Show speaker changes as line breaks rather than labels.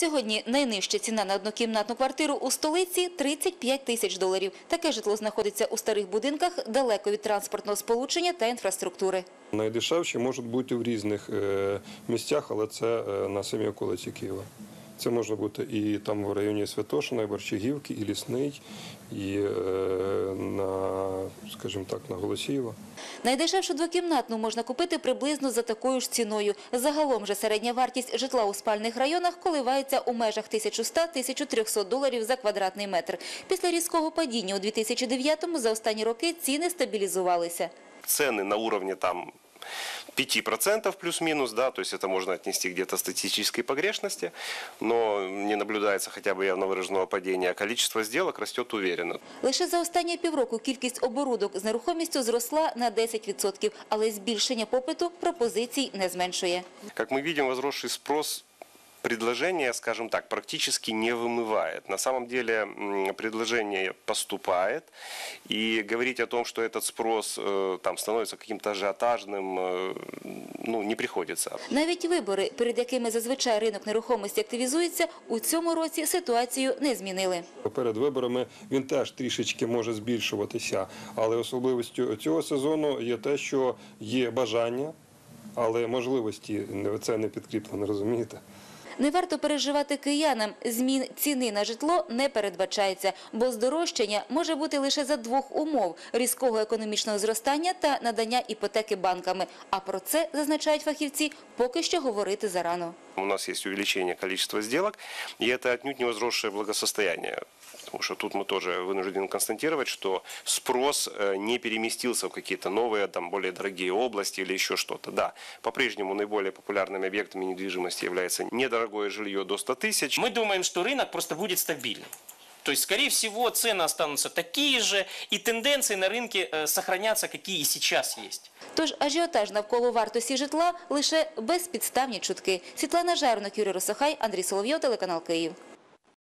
Сьогодні найнижча ціна на однокімнатну квартиру у столиці – 35 тисяч доларів. Таке житло знаходиться у старих будинках далеко від транспортного сполучення та інфраструктури.
Найдешевші можуть бути в різних е, місцях, але це е, на самій околиці Києва. Це може бути і там в районі Святошина, і Борчагівки, і Лісний, і е, на, скажімо так, на Голосіїва.
Найдешевшу двокімнатну можна купити приблизно за такою ж ціною. Загалом же середня вартість житла у спальних районах коливається у межах 1100-1300 доларів за квадратний метр. Після різкого падіння у 2009-му за останні роки ціни стабілізувалися.
цены на уровні там 5% плюс-минус, да, то есть это можно отнести где-то статистической погрешности, но не наблюдается хотя бы явно выраженного падения. Количество сделок растет уверенно.
Лише за останні півроку кількість оборудок з нерухомістю зросла на 10%, але збільшення попиту пропозицій не зменшує.
Как мы видим, возросший спрос предложение, скажем так, практически не вымывает. На самом деле м, предложение поступает, и говорить о том, что этот спрос э, там становится каким-то ажиотажным, э, ну, не приходится.
Навіть вибори, перед якими зазвичай ринок нерухомості активізується, у цьому році ситуацію не змінили.
Перед виборами він теж трішечки може збільшуватися, але особливістю цього сезону є те, що є бажання, але можливості не- це не підкріплено, розумієте?
Не варто переживати киянам. Змін ціни на житло не передбачається, бо здорожчання може бути лише за двох умов – різкого економічного зростання та надання іпотеки банками. А про це, зазначають фахівці, поки що говорити зарано.
У нас есть увеличение количества сделок, и это отнюдь не возросшее благосостояние. Потому что тут мы тоже вынуждены констатировать, что спрос э, не переместился в какие-то новые, там, более дорогие области или еще что-то. Да, по-прежнему наиболее популярными объектами недвижимости является недорогое жилье до 100 тысяч.
Мы думаем, что рынок просто будет стабильным. То есть, скорее всего, цены останутся такие же, и тенденции на рынке э, сохранятся, какие и сейчас есть.
Тож ажіотаж навколо вартості житла – лише безпідставні чутки. Світлана Жарнок, Юрій Росохай, Андрій Соловйов, телеканал «Київ».